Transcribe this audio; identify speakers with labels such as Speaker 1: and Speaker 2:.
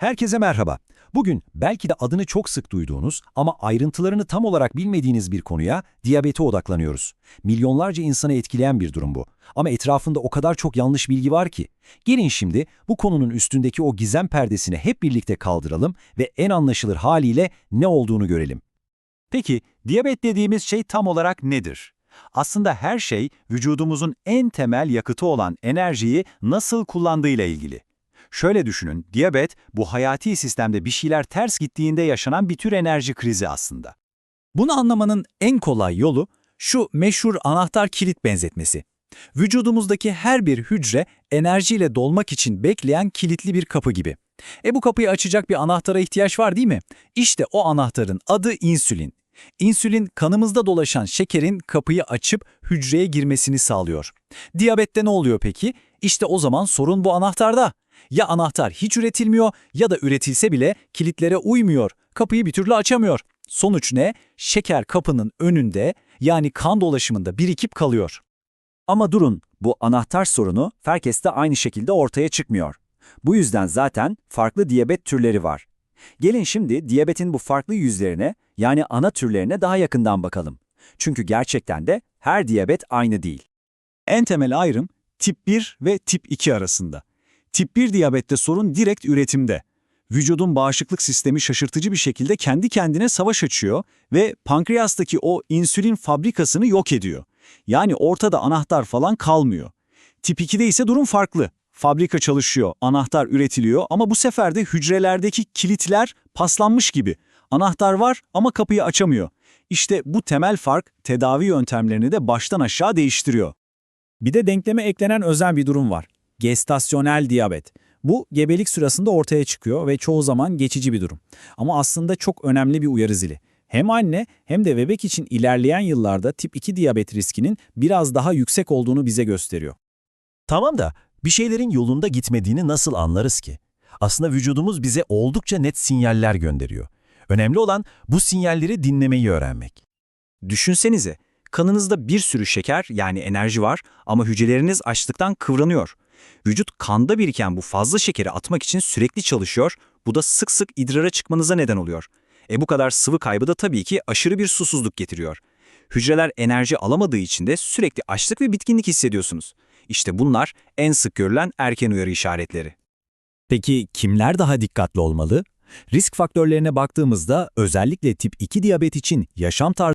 Speaker 1: Herkese merhaba. Bugün belki de adını çok sık duyduğunuz ama ayrıntılarını tam olarak bilmediğiniz bir konuya, diyabete odaklanıyoruz. Milyonlarca insanı etkileyen bir durum bu. Ama etrafında o kadar çok yanlış bilgi var ki. Gelin şimdi bu konunun üstündeki o gizem perdesini hep birlikte kaldıralım ve en anlaşılır haliyle ne olduğunu görelim.
Speaker 2: Peki, diyabet dediğimiz şey tam olarak nedir? Aslında her şey vücudumuzun en temel yakıtı olan enerjiyi nasıl kullandığıyla ilgili. Şöyle düşünün, diyabet bu hayati sistemde bir şeyler ters gittiğinde yaşanan bir tür enerji krizi aslında.
Speaker 3: Bunu anlamanın en kolay yolu şu meşhur anahtar kilit benzetmesi. Vücudumuzdaki her bir hücre enerjiyle dolmak için bekleyen kilitli bir kapı gibi. E bu kapıyı açacak bir anahtara ihtiyaç var değil mi? İşte o anahtarın adı insülin. İnsülin kanımızda dolaşan şekerin kapıyı açıp hücreye girmesini sağlıyor. Diyabette ne oluyor peki? İşte o zaman sorun bu anahtarda. Ya anahtar hiç üretilmiyor ya da üretilse bile kilitlere uymuyor, kapıyı bir türlü açamıyor. Sonuç ne? Şeker kapının önünde yani kan dolaşımında birikip kalıyor.
Speaker 4: Ama durun, bu anahtar sorunu herkeste aynı şekilde ortaya çıkmıyor. Bu yüzden zaten farklı diyabet türleri var. Gelin şimdi diyabetin bu farklı yüzlerine yani ana türlerine daha yakından bakalım. Çünkü gerçekten de her diyabet aynı değil.
Speaker 3: En temel ayrım tip 1 ve tip 2 arasında. Tip 1 diyabette sorun direkt üretimde. Vücudun bağışıklık sistemi şaşırtıcı bir şekilde kendi kendine savaş açıyor ve pankreastaki o insülin fabrikasını yok ediyor. Yani ortada anahtar falan kalmıyor. Tip 2'de ise durum farklı. Fabrika çalışıyor, anahtar üretiliyor ama bu sefer de hücrelerdeki kilitler paslanmış gibi. Anahtar var ama kapıyı açamıyor. İşte bu temel fark tedavi yöntemlerini de baştan aşağı değiştiriyor. Bir de denkleme eklenen özel bir durum var. Gestasyonel diyabet. Bu gebelik sırasında ortaya çıkıyor ve çoğu zaman geçici bir durum. Ama aslında çok önemli bir uyarı zili. Hem anne hem de bebek için ilerleyen yıllarda tip 2 diyabet riskinin biraz daha yüksek olduğunu bize gösteriyor.
Speaker 5: Tamam da bir şeylerin yolunda gitmediğini nasıl anlarız ki? Aslında vücudumuz bize oldukça net sinyaller gönderiyor. Önemli olan bu sinyalleri dinlemeyi öğrenmek.
Speaker 2: Düşünsenize, kanınızda bir sürü şeker yani enerji var ama hücreleriniz açlıktan kıvranıyor. Vücut kanda biriken bu fazla şekeri atmak için sürekli çalışıyor, bu da sık sık idrara çıkmanıza neden oluyor. E bu kadar sıvı kaybı da tabii ki aşırı bir susuzluk getiriyor. Hücreler enerji alamadığı için de sürekli açlık ve bitkinlik hissediyorsunuz. İşte bunlar en sık görülen erken uyarı işaretleri.
Speaker 3: Peki kimler daha dikkatli olmalı? Risk faktörlerine baktığımızda özellikle tip 2 diyabet için yaşam tarzı